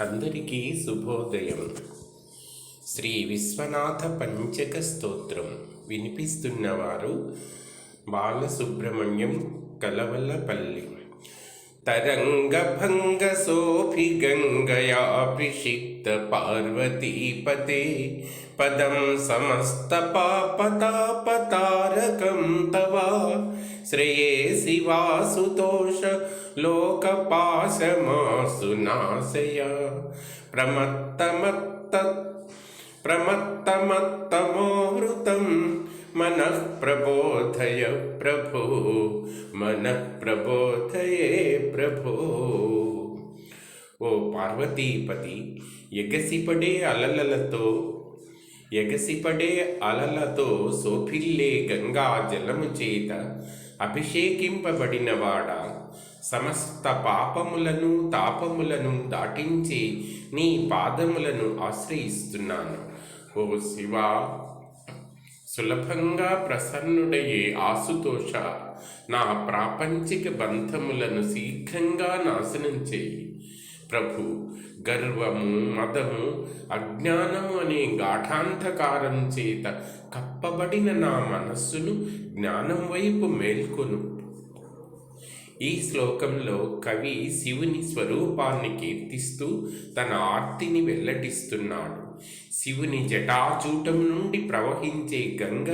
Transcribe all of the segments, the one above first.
అందరికీ శుభోదయం. శ్రీ విశ్వనాథ పంచక స్తోత్రం వినిపిస్తున్నవారు బాలసుబ్రహ్మణ్యం కలవలపల్లి. తరంగభంగ సోఫి గంగయాభిషిక్త పార్వతీపతే పదం సమస్త పాపతాపతారకం తవా శ్రేయేసి వాసుతోష లోకపాశమాసు నాశయ ప్రమత్తమత్త ప్రమత్తమత్తమోహృతం మనః ప్రబోధయ ప్రభో మనః ప్రబోధయే ప్రభో. ఓ పార్వతీపతి ఎగసిపడే అలలలతో ఎగసిపడే అలలతో శోభిల్లే గంగా జలము చేత అభిషేకింపబడినవాడ. సమస్త పాపములను తాపములను దాటించి నీ పాదములను ఆశ్రయిస్తున్నాను. ఓ శివా సులభంగా ప్రసన్నుడయ్యే ఆసుతోష నా ప్రాపంచిక బంధములను శీఘ్రంగా నాశనం చేయి. ప్రభు. గర్వము మదము అజ్ఞానము అనే గాఢాంధకారం చేత కప్పబడిన నా మనస్సును జ్ఞానం వైపు మేల్కొను. ఈ శ్లోకంలో కవి శివుని స్వరూపాన్ని కీర్తిస్తూ తన ఆర్తిని వెల్లడిస్తున్నాడు. శివుని జటాచూటం నుండి ప్రవహించే గంగ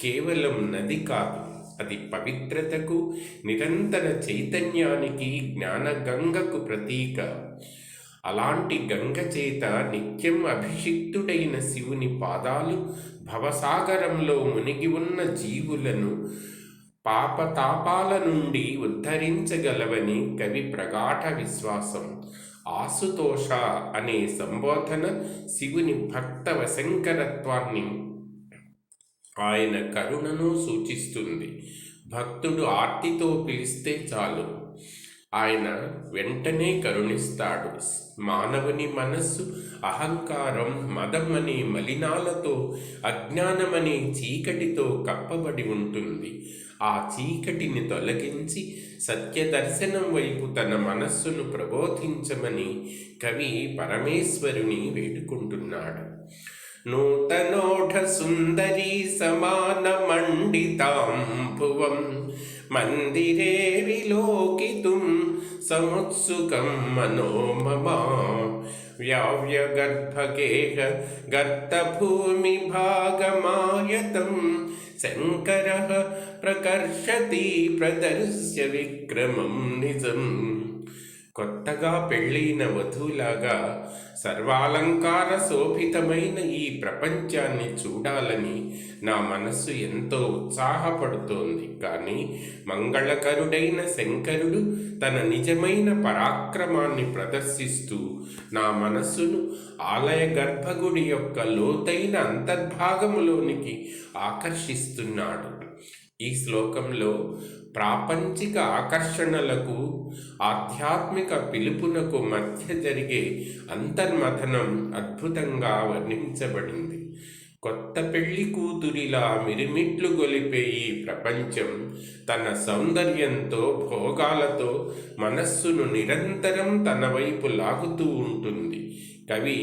కేవలం నది కాదు అది పవిత్రతకు నిరంతర చైతన్యానికి జ్ఞాన గంగకు ప్రతీక. అలాంటి గంగ చేత నిత్యం అభిషిక్తుడైన శివుని పాదాలు భవసాగరంలో మునిగి ఉన్న జీవులను పాపతాపాల నుండి ఉద్ధరించగలవని కవి ప్రగాఢ విశ్వాసం. ఆసుతోష అనే సంబోధన శివుని భక్త వశంకరత్వాన్ని ఆయన కరుణను సూచిస్తుంది. భక్తుడు ఆర్తితో పిలిస్తే చాలు. ఆయన వెంటనే కరుణిస్తాడు. మానవుని మనస్సు అహంకారం మదం అనే మలినాలతో అజ్ఞానమనే చీకటితో కప్పబడి ఉంటుంది. ఆ చీకటిని తొలగించి సత్యదర్శనం వైపు తన మనస్సును ప్రబోధించమని కవి పరమేశ్వరుని వేడుకుంటున్నాడు. నూతనోఢ సుందరీ సమాన మండితాంభువం మందిరే విలోకితుం సముత్సుకం మనోమమా. వ్యావ్యగర్భగేహ గర్తభూమి భాగమాయతం. శంకర ప్రకర్షతి ప్రదర్శ్య విక్రమం నిజం. కొత్తగా పెళ్ళైన వధువులాగా సర్వాలంకార శోభితమైన ఈ ప్రపంచాన్ని చూడాలని నా మనస్సు ఎంతో ఉత్సాహపడుతోంది. కానీ మంగళకరుడైన శంకరుడు తన నిజమైన పరాక్రమాన్ని ప్రదర్శిస్తూ నా మనస్సును ఆలయ గర్భగుడి యొక్క లోతైన అంతర్భాగములోనికి ఆకర్షిస్తున్నాడు. ఈ శ్లోకంలో ప్రాపంచిక ఆకర్షణలకు ఆధ్యాత్మిక పిలుపునకు మధ్య జరిగే అంతర్మథనం అద్భుతంగా వర్ణించబడింది. కొత్త పెళ్ళి కూతురిలా మిరిమిట్లు గొలిపే ఈ ప్రపంచం తన సౌందర్యంతో భోగాలతో మనస్సును నిరంతరం తన వైపు లాగుతూ ఉంటుంది. కవి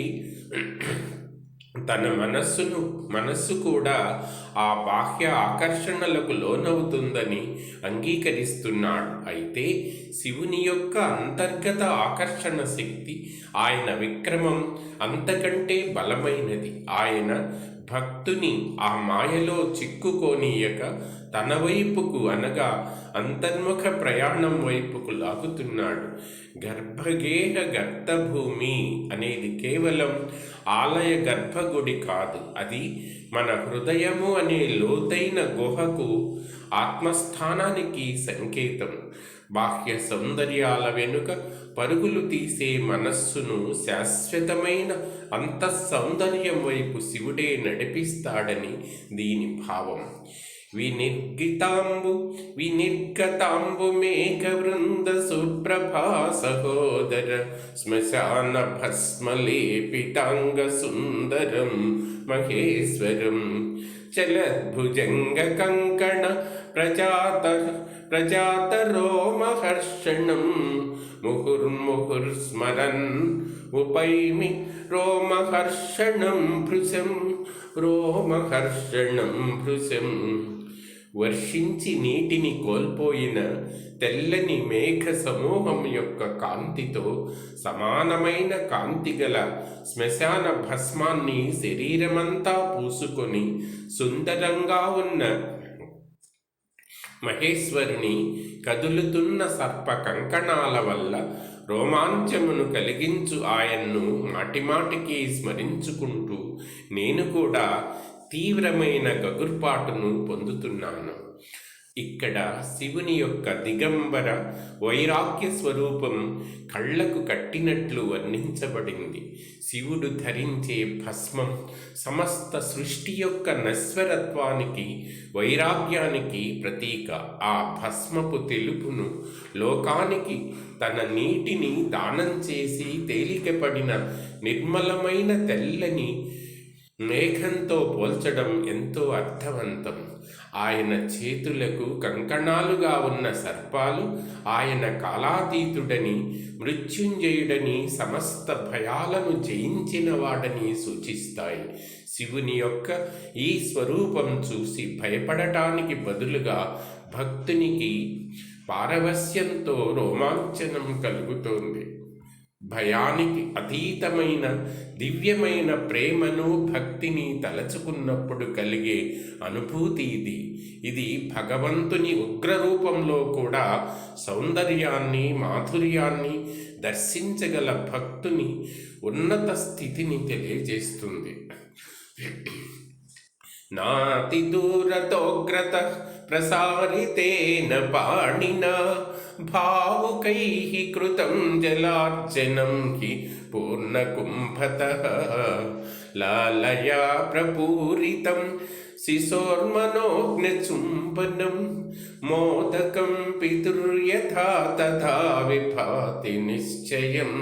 తన మనస్సును మనస్సు కూడా ఆ బాహ్య ఆకర్షణలకు లోనవుతుందని అంగీకరిస్తున్నాడు. అయితే శివుని యొక్క అంతర్గత ఆకర్షణ శక్తి ఆయన విక్రమం అంతకంటే బలమైనది. ఆయన భక్తుని ఆ మాయలో చిక్కుకోనీయక తన వైపుకు అనగా అంతర్ముఖ ప్రయాణం వైపుకు లాగుతున్నాడు. గర్భగేహ గర్తభూమి అనేది కేవలం ఆలయ గర్భగుడి కాదు. అది మన హృదయము అనే లోతైన గుహకు ఆత్మస్థానానికి సంకేతం. బాహ్య సౌందర్యాల వెనుక పరుగులు తీసే మనస్సును శాశ్వతమైన అంత సౌందర్యం వైపు శివుడే నడిపిస్తాడని దీని భావం. వినిర్గితాంబు వినిర్గతాంబు మేఘ వృంద సుప్రభా సహోదర శ్మశాన భస్మలేపితాంగ సుందరం మహేశ్వరం. చలద్భుజంగ కంకణ ప్రజాత ప్రజాతరోమహర్షణం ముహుర్ముహుర్స్మరన్ ఉపైమి రోమహర్షణం భృశం రోమహర్షణం భృశం. వర్షించి నీటిని కోల్పోయిన తెల్లని మేఘ సమూహం యొక్క కాంతితో సమానమైన కాంతి గల శ్మశాన భస్మాన్ని శరీరమంతా పూసుకొని సుందరంగా ఉన్న మహేశ్వరుని కదులుతున్న సర్ప కంకణాల వల్ల రోమాంచమును కలిగించు ఆయన్ను మాటిమాటికి స్మరించుకుంటూ నేను కూడా తీవ్రమైన గగుర్పాటును పొందుతున్నాను. ఇక్కడ శివుని యొక్క దిగంబర వైరాగ్య స్వరూపం కళ్ళకు కట్టినట్లు వర్ణించబడింది. శివుడు ధరించే భస్మం సమస్త సృష్టి యొక్క నశ్వరత్వానికి వైరాగ్యానికి ప్రతీక. ఆ భస్మపు తెలుపును లోకానికి తన నీటిని దానం చేసి తేలికపడిన నిర్మలమైన తెల్లని మేఘంతో పోల్చడం ఎంతో అర్థవంతం. ఆయన చేతులకు కంకణాలుగా ఉన్న సర్పాలు ఆయన కాలాతీతుడని మృత్యుంజయుడని సమస్త భయాలను జయించినవాడని సూచిస్తాయి. శివుని యొక్క ఈ స్వరూపం చూసి భయపడటానికి బదులుగా భక్తునికి పారవస్యంతో రోమాంచనం కలుగుతోంది. భయానికి అతీతమైన దివ్యమైన ప్రేమను భక్తిని తలచుకున్నప్పుడు కలిగే అనుభూతి ఇది. ఇది భగవంతుని ఉగ్రరూపంలో కూడా సౌందర్యాన్ని మాధుర్యాన్ని దర్శించగల భక్తుని ఉన్నత స్థితిని తెలియజేస్తుంది. నాతి దూరతోగ్రత ప్రసారితేన పాణిన భావుకై కృతం జలార్జనం హి పూర్ణకుంభత లాలయా ప్రపూరితం శిశోర్మనోగ్నచుంబనం మోదకం పితుర్యథా తథా విభాతి నిశ్చయం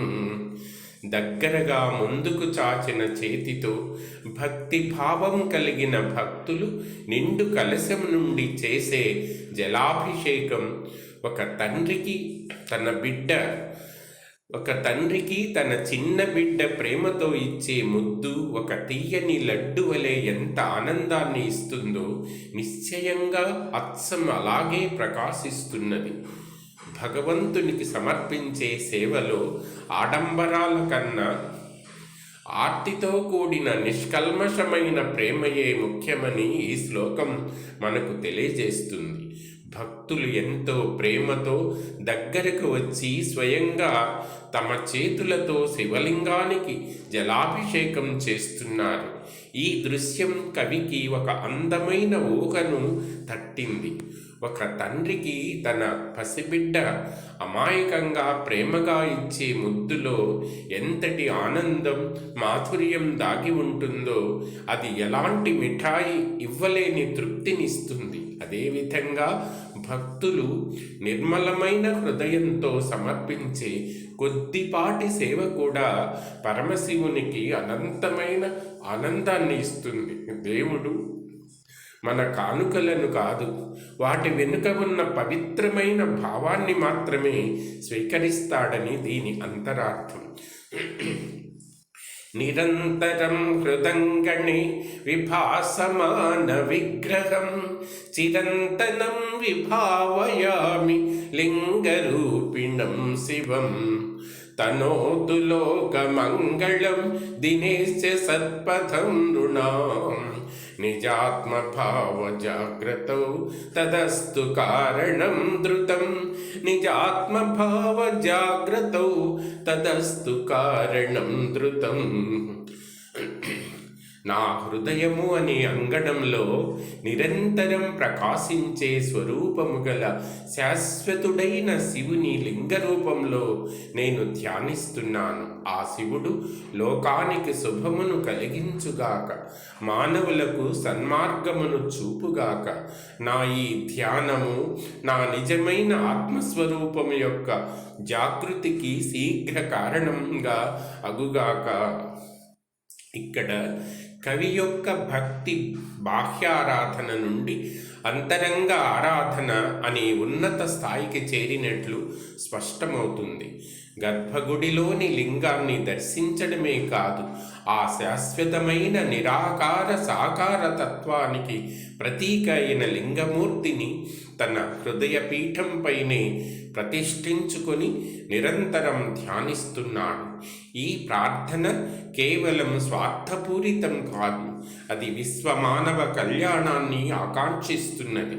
దగ్గరగా ముందుకు చాచిన చేతితో భక్తి భావం కలిగిన భక్తులు నిండు కలశం నుండి చేసే జలాభిషేకం. ఒక తండ్రికి తన బిడ్డ ఒక తండ్రికి తన చిన్న బిడ్డ ప్రేమతో ఇచ్చే ముద్దు ఒక తీయని లడ్డు వలె ఎంత ఆనందాన్ని ఇస్తుందో నిశ్చయంగా అచ్చం అలాగే ప్రకాశిస్తున్నది. భగవంతునికి సమర్పించే సేవలో ఆడంబరాల కన్నా ఆర్తితో కూడిన నిష్కల్మషమైన ప్రేమయే ముఖ్యమని ఈ శ్లోకం మనకు తెలియజేస్తుంది. భక్తులు ఎంతో ప్రేమతో దగ్గరకు వచ్చి స్వయంగా తమ చేతులతో శివలింగానికి జలాభిషేకం చేస్తున్నారు. ఈ దృశ్యం కవికి ఒక అందమైన ఊహను తట్టింది. ఒక తండ్రికి తన పసిబిడ్డ అమాయకంగా ప్రేమగా ఇచ్చే ముద్దులో ఎంతటి ఆనందం మాధుర్యం దాగి ఉంటుందో అది ఎలాంటి మిఠాయి ఇవ్వలేని తృప్తినిస్తుంది. అదేవిధంగా భక్తులు నిర్మలమైన హృదయంతో సమర్పించే కొద్దిపాటి సేవ కూడా పరమశివునికి అనంతమైన ఆనందాన్ని ఇస్తుంది. దేవుడు మన కానుకలను కాదు వాటి వెనుక ఉన్న పవిత్రమైన భావాన్ని మాత్రమే స్వీకరిస్తాడని దీని అంతరార్థం. నిరంతరం హృదంగణి విభాసమాన విగ్రహం చిరంతనం విభావయామి లింగరూపిణం శివం. తనోతు లోకమంగళం దినేశ సత్పథం నృణాం నిజాత్మభావజాగ్రతౌ తదస్తు కారణం ధృతం నిజాత్మభావజాగ్రతౌ తదస్తు కారణం ధృతం నా హృదయము అనే అంగడంలో నిరంతరం ప్రకాశించే స్వరూపము గల శాశ్వతుడైన శివుని లింగ రూపంలో నేను ధ్యానిస్తున్నాను. ఆ శివుడు లోకానికి శుభమును కలిగించుగాక మానవులకు సన్మార్గమును చూపుగాక నా ఈ ధ్యానము నా నిజమైన ఆత్మస్వరూపము యొక్క జాగృతికి శీఘ్ర కారణంగా అగుగాక. ఇక్కడ కవి యొక్క భక్తి బాహ్యారాధన నుండి అంతరంగ ఆరాధన అనే ఉన్నత స్థాయికి చేరినట్లు స్పష్టమవుతుంది. గర్భగుడిలోని లింగాన్ని దర్శించడమే కాదు ఆ శాశ్వతమైన నిరాకార సాకార తత్వానికి ప్రతీక అయిన లింగమూర్తిని తన హృదయపీఠంపైనే ప్రతిష్ఠించుకొని నిరంతరం ధ్యానిస్తున్నాడు. ఈ ప్రార్థన కేవలం స్వార్థపూరితం కాదు అది విశ్వమానవ కళ్యాణాన్ని ఆకాంక్షిస్తున్నది.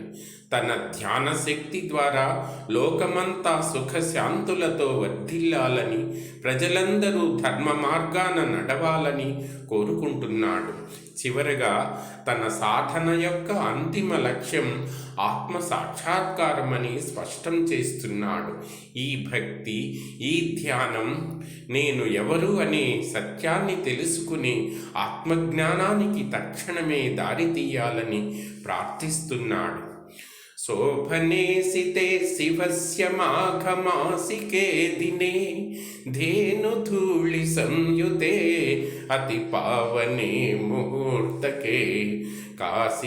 తన ధ్యాన శక్తి ద్వారా లోకమంతా సుఖశాంతులతో వర్ధిల్లాలని ప్రజలందరూ ధర్మ మార్గాన నడవాలని కోరుకుంటున్నాడు. చివరగా తన సాధన యొక్క అంతిమ లక్ష్యం ఆత్మ సాక్షాత్కారమని స్పష్టం చేస్తున్నాడు. ఈ భక్తి ఈ ధ్యానం నేను ఎవరు అనే సత్యాన్ని తెలుసుకుని ఆత్మజ్ఞానానికి తక్షణమే దారి తీయాలని ప్రార్థిస్తున్నాడు. शोभने सिते शिवस्य माघमासिके दिने धेनुधूलिसंयुते अतिपावने मुहूर्तके काशिकापुराधिनाथ।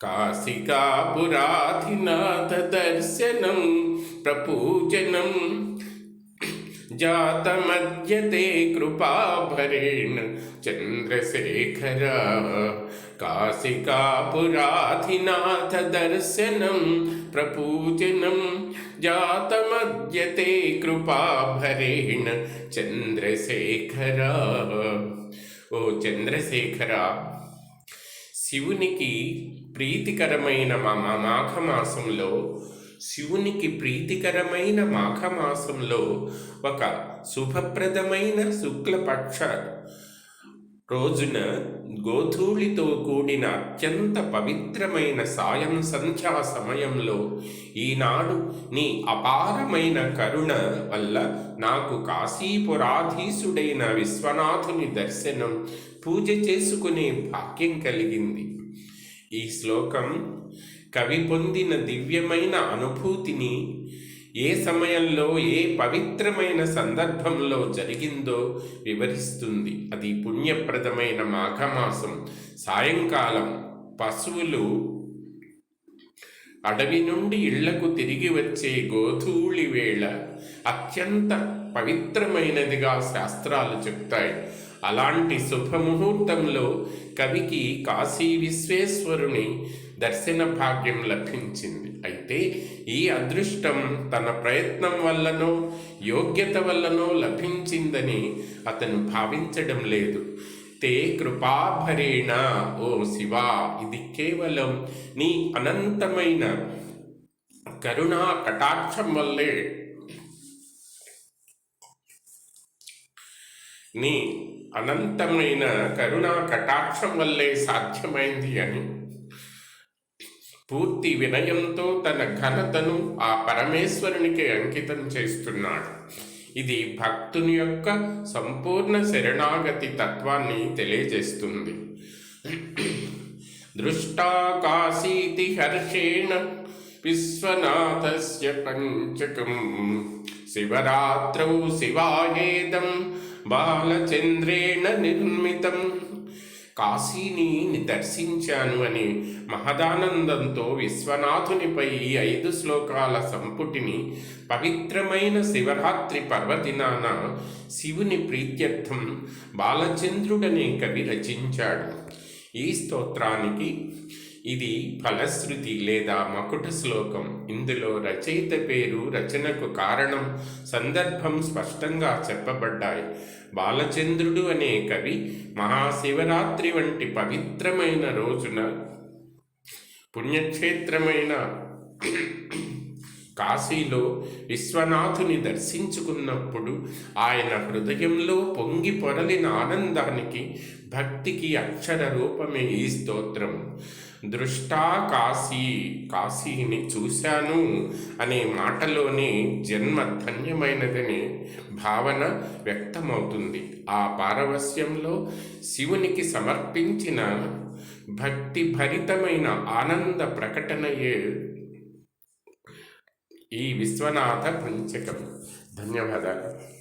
काशिकापुराधिनाथ दर्शनं प्रपूजनम् जातमद्यते कृपाभरेण चन्द्रशेखर काशिकापुराधिनाथदर्शनं प्रपूजनं जातमद्यते कृपाभरेण చంద్రశేఖర ఓ చంద్రశేఖర శివునికి ప్రీతికరమైన మా మాఘమాసంలో శివునికి ప్రీతికరమైన మాఘమాసంలో ఒక శుభప్రదమైన శుక్లపక్ష. రోజున గోధూళితో కూడిన అత్యంత పవిత్రమైన సాయం సంధ్యా సమయంలో ఈనాడు నీ అపారమైన కరుణ వల్ల నాకు కాశీపురాధీసుడైన విశ్వనాథుని దర్శనం పూజ చేసుకునే భాగ్యం కలిగింది. ఈ శ్లోకం కవి పొందిన దివ్యమైన అనుభూతిని ఏ సమయంలో ఏ పవిత్రమైన సందర్భంలో జరిగిందో వివరిస్తుంది. అది పుణ్యప్రదమైన మాఘమాసం. సాయంకాలం పశువులు అడవి నుండి ఇళ్ళకు తిరిగి వచ్చే గోధూళి వేళ అత్యంత పవిత్రమైనదిగా శాస్త్రాలు చెప్తాయి. అలాంటి శుభముహూర్తంలో కవికి కాశీ విశ్వేశ్వరుని దర్శన భాగ్యం లభించింది. అయితే ఈ అదృష్టం తన ప్రయత్నం వల్లనో యోగ్యత వల్లనో లభించిందని అతను భావించడం లేదు. తే కృపాభరేణ ఓ శివా ఇది కేవలం నీ అనంతమైన కరుణా కటాక్షం వల్లే. నీ అనంతమైన కరుణా కటాక్షం వల్లే సాధ్యమైంది అని. పూర్తి వినయంతో తన ఘనతను ఆ పరమేశ్వరునికి అంకితం చేస్తున్నాడు. ఇది భక్తుని యొక్క సంపూర్ణ శరణాగతి తత్వాన్ని తెలియజేస్తుంది. దృష్టా కాశీతి హర్షేణ విశ్వనాథస్య పంచకం. శివరాత్రౌ శివాయేదం బాలచంద్రేణ నిర్మితం. కాశీని దర్శించాను అని మహదానందంతో విశ్వనాథునిపై ఐదు శ్లోకాల సంపుటిని పవిత్రమైన శివరాత్రి పర్వదినాన శివుని ప్రీత్యర్థం బాలచంద్రుడనే కవి రచించాడు. ఈ స్తోత్రానికి ఇది ఫలశ్రుతి లేదా మకుట శ్లోకం. ఇందులో రచయిత పేరు రచనకు కారణం సందర్భం స్పష్టంగా చెప్పబడ్డాయి. బాలచంద్రుడు అనే కవి మహాశివరాత్రి వంటి పవిత్రమైన రోజున పుణ్యక్షేత్రమైన కాశీలో విశ్వనాథుని దర్శించుకున్నప్పుడు ఆయన హృదయంలో పొంగి పొరలిన ఆనందానికి భక్తికి అక్షర రూపమే ఈ స్తోత్రం. దృష్టా కాశీ కాశీని చూశాను అనే మాటలోనే జన్మ ధన్యమైనదనే భావన వ్యక్తమవుతుంది. ఆ పారవస్యంలో శివునికి సమర్పించిన భక్తి భరితమైన ఆనంద ప్రకటనయే ఈ విశ్వనాథ పంచకం. ధన్యవాదాలు.